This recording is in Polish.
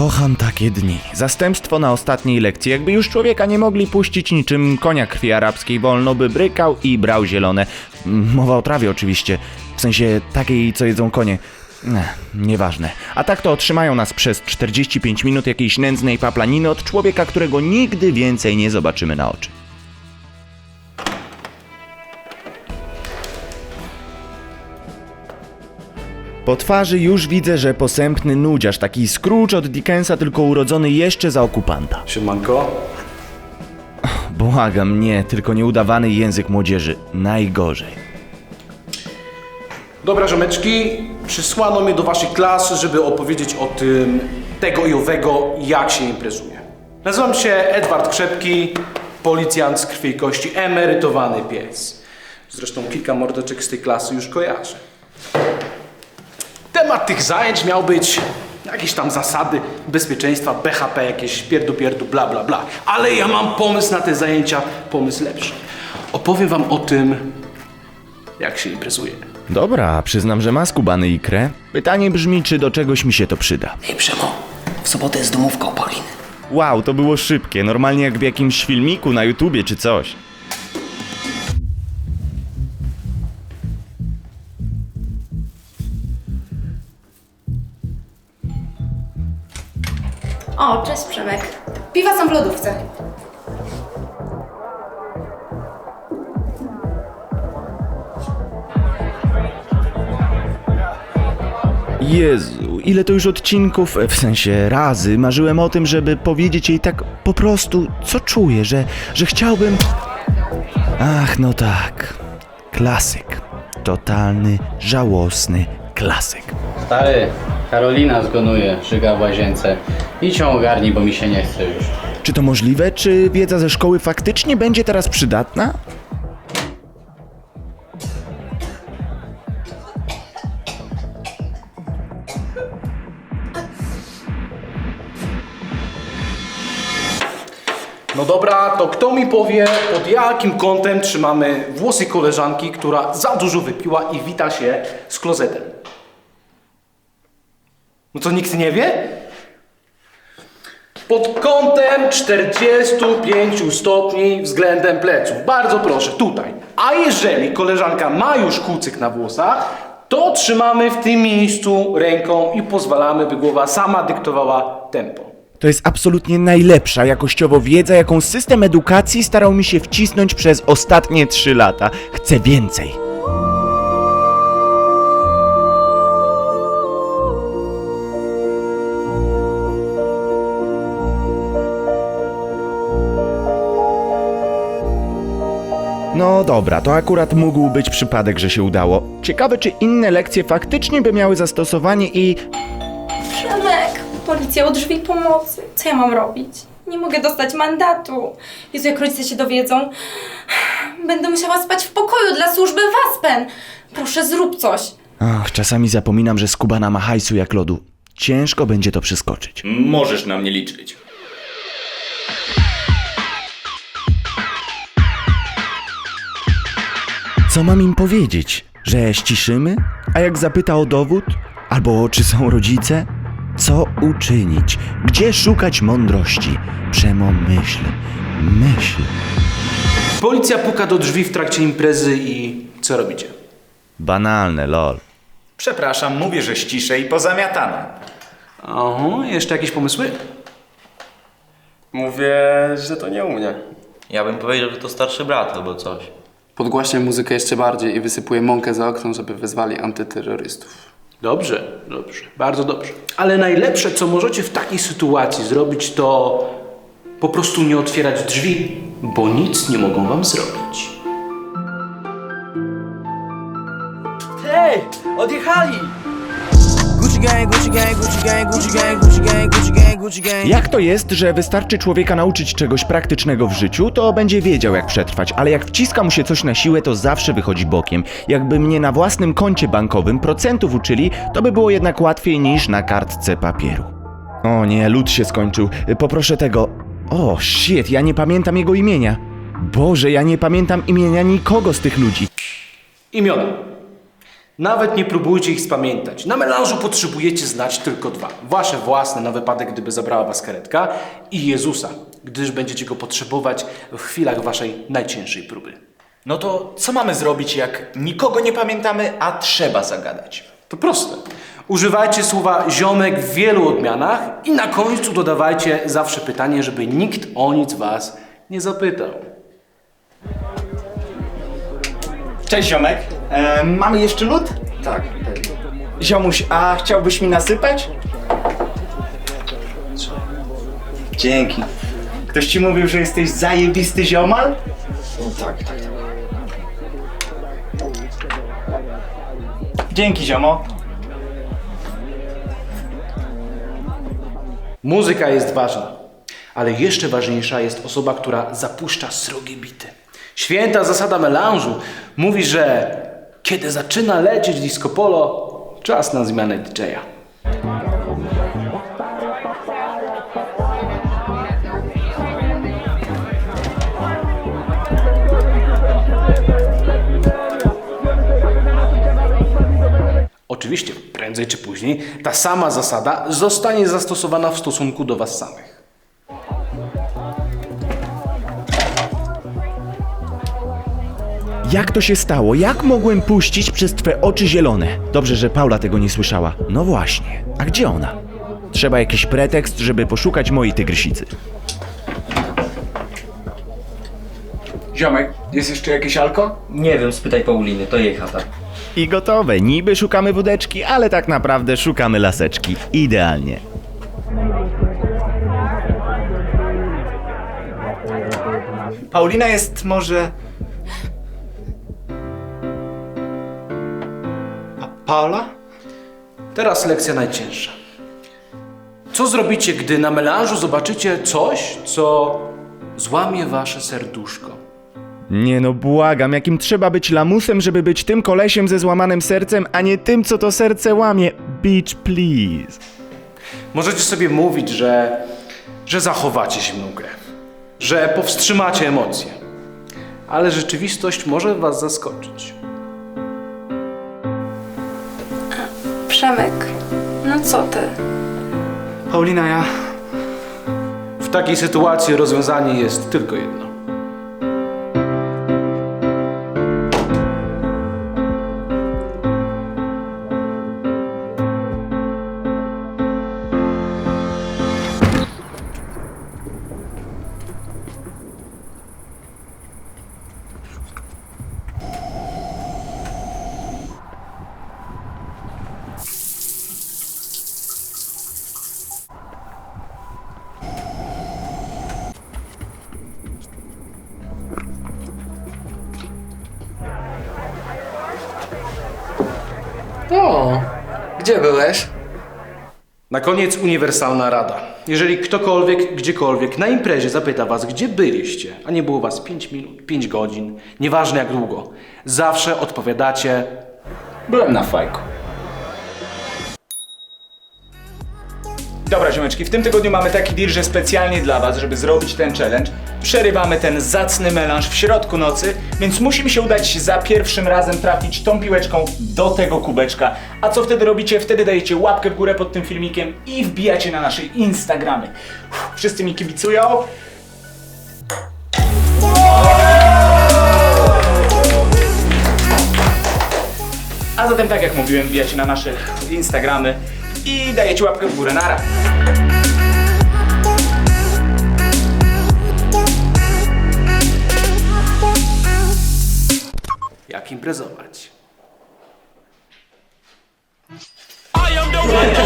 Kocham takie dni. Zastępstwo na ostatniej lekcji. Jakby już człowieka nie mogli puścić niczym konia krwi arabskiej, wolno by brykał i brał zielone. Mowa o trawie oczywiście. W sensie takiej, co jedzą konie. Ech, nieważne. A tak to otrzymają nas przez 45 minut jakiejś nędznej paplaniny od człowieka, którego nigdy więcej nie zobaczymy na oczy. Po twarzy już widzę, że posępny nudziarz, taki Scrooge od Dickensa, tylko urodzony jeszcze za okupanta. Siemanko. Błagam, nie, tylko nieudawany język młodzieży. Najgorzej. Dobra, żomeczki, przysłano mnie do waszej klasy, żeby opowiedzieć o tym tego i owego, jak się imprezuje. Nazywam się Edward Krzepki, policjant z krwi i kości, emerytowany pies. Zresztą kilka mordeczek z tej klasy już kojarzę. Temat tych zajęć miał być jakieś tam zasady bezpieczeństwa, BHP, jakieś pierdu pierdu, bla bla bla. Ale ja mam pomysł na te zajęcia, pomysł lepszy. Opowiem wam o tym, jak się imprezuje. Dobra, przyznam, że ma skubany ikrę. Pytanie brzmi, czy do czegoś mi się to przyda. Ej, Przemo, w sobotę jest domówka u Pauliny. Wow, to było szybkie, normalnie jak w jakimś filmiku na YouTubie czy coś. O, cześć Przemek. Piwa są w lodówce. Jezu, ile to już odcinków, w sensie razy, marzyłem o tym, żeby powiedzieć jej tak po prostu, co czuję, że, że chciałbym... Ach, no tak. Klasyk. Totalny, żałosny klasyk. Stary, Karolina zgonuje, żyga w łazience. Idź ją ogarnij, bo mi się nie chce już. Czy to możliwe? Czy wiedza ze szkoły faktycznie będzie teraz przydatna? No dobra, to kto mi powie, pod jakim kątem trzymamy włosy koleżanki, która za dużo wypiła i wita się z klozetem? No to nikt nie wie? Pod kątem 45 stopni względem pleców. Bardzo proszę, tutaj. A jeżeli koleżanka ma już kucyk na włosach, to trzymamy w tym miejscu ręką i pozwalamy, by głowa sama dyktowała tempo. To jest absolutnie najlepsza jakościowo wiedza, jaką system edukacji starał mi się wcisnąć przez ostatnie trzy lata. Chcę więcej. No dobra, to akurat mógł być przypadek, że się udało. Ciekawe, czy inne lekcje faktycznie by miały zastosowanie i Przemek, policja u drzwi pomocy. Co ja mam robić? Nie mogę dostać mandatu. Jezu, jak rodzice się dowiedzą, będę musiała spać w pokoju dla służby Waspen. Proszę, zrób coś. Ach, czasami zapominam, że skubana ma hajsu jak lodu. Ciężko będzie to przeskoczyć. Możesz na mnie liczyć. Co mam im powiedzieć? Że ściszymy? A jak zapyta o dowód? Albo czy są rodzice? Co uczynić? Gdzie szukać mądrości? Przemo myśl, myśl. Policja puka do drzwi w trakcie imprezy i co robicie? Banalne, lol. Przepraszam, mówię, że ściszę i pozamiatane. Aha, jeszcze jakieś pomysły? Mówię, że to nie u mnie. Ja bym powiedział, że to starszy brat albo coś. Podgłaśniam muzykę jeszcze bardziej i wysypuję mąkę za okno, żeby wezwali antyterrorystów. Dobrze, dobrze, bardzo dobrze. Ale najlepsze, co możecie w takiej sytuacji zrobić, to po prostu nie otwierać drzwi, bo nic nie mogą wam zrobić. Hej, odjechali! Gucci gang, Gucci gang, Gucci gang, Gucci gang, Gucci gang, Gucci gang, Gucci gang. Jak to jest, że wystarczy człowieka nauczyć czegoś praktycznego w życiu, to będzie wiedział jak przetrwać, ale jak wciska mu się coś na siłę, to zawsze wychodzi bokiem. Jakby mnie na własnym koncie bankowym procentów uczyli, to by było jednak łatwiej niż na kartce papieru. O nie, lód się skończył. Poproszę tego. O, shit, ja nie pamiętam jego imienia. Boże, ja nie pamiętam imienia nikogo z tych ludzi. Imiona. Nawet nie próbujcie ich spamiętać. Na melanżu potrzebujecie znać tylko dwa. Wasze własne na wypadek, gdyby zabrała was karetka i Jezusa, gdyż będziecie go potrzebować w chwilach waszej najcięższej próby. No to co mamy zrobić, jak nikogo nie pamiętamy, a trzeba zagadać? To proste. Używajcie słowa ziomek w wielu odmianach i na końcu dodawajcie zawsze pytanie, żeby nikt o nic was nie zapytał. Cześć ziomek, e, mamy jeszcze lód? Tak, Ziomuś, a chciałbyś mi nasypać? Dzięki. Ktoś ci mówił, że jesteś zajebisty ziomal? tak, tak. Dzięki ziomo. Muzyka jest ważna, ale jeszcze ważniejsza jest osoba, która zapuszcza srogie bity. Święta zasada melanżu mówi, że kiedy zaczyna lecieć disco polo, czas na zmianę DJ-a. Oczywiście, prędzej czy później, ta sama zasada zostanie zastosowana w stosunku do Was samych. Jak to się stało? Jak mogłem puścić przez twe oczy zielone? Dobrze, że Paula tego nie słyszała. No właśnie. A gdzie ona? Trzeba jakiś pretekst, żeby poszukać mojej tygrysicy. Ziomek, jest jeszcze jakieś alko? Nie wiem, spytaj Pauliny, to jej chata. I gotowe. Niby szukamy wódeczki, ale tak naprawdę szukamy laseczki. Idealnie. Paulina jest może... Paula? Teraz lekcja najcięższa. Co zrobicie, gdy na melanżu zobaczycie coś, co złamie Wasze serduszko? Nie no, błagam, jakim trzeba być lamusem, żeby być tym kolesiem ze złamanym sercem, a nie tym, co to serce łamie. Bitch, please. Możecie sobie mówić, że, że zachowacie zimną krew, że powstrzymacie emocje, ale rzeczywistość może Was zaskoczyć. Przemek, no co ty? Paulina, ja... W takiej sytuacji rozwiązanie jest tylko jedno. O, gdzie byłeś? Na koniec uniwersalna rada. Jeżeli ktokolwiek, gdziekolwiek na imprezie zapyta was, gdzie byliście, a nie było was 5 minut, 5 godzin, nieważne jak długo, zawsze odpowiadacie Byłem na fajku. Dobra, ziomeczki, w tym tygodniu mamy taki deal, że specjalnie dla was, żeby zrobić ten challenge, przerywamy ten zacny melanż w środku nocy, więc musimy się udać za pierwszym razem trafić tą piłeczką do tego kubeczka. A co wtedy robicie? Wtedy dajecie łapkę w górę pod tym filmikiem i wbijacie na nasze Instagramy. Uff, Wszyscy mi kibicują. A zatem, tak jak mówiłem, wbijacie na nasze Instagramy i daję Ci łapkę w górę. Nara! Jak imprezować? I am the one.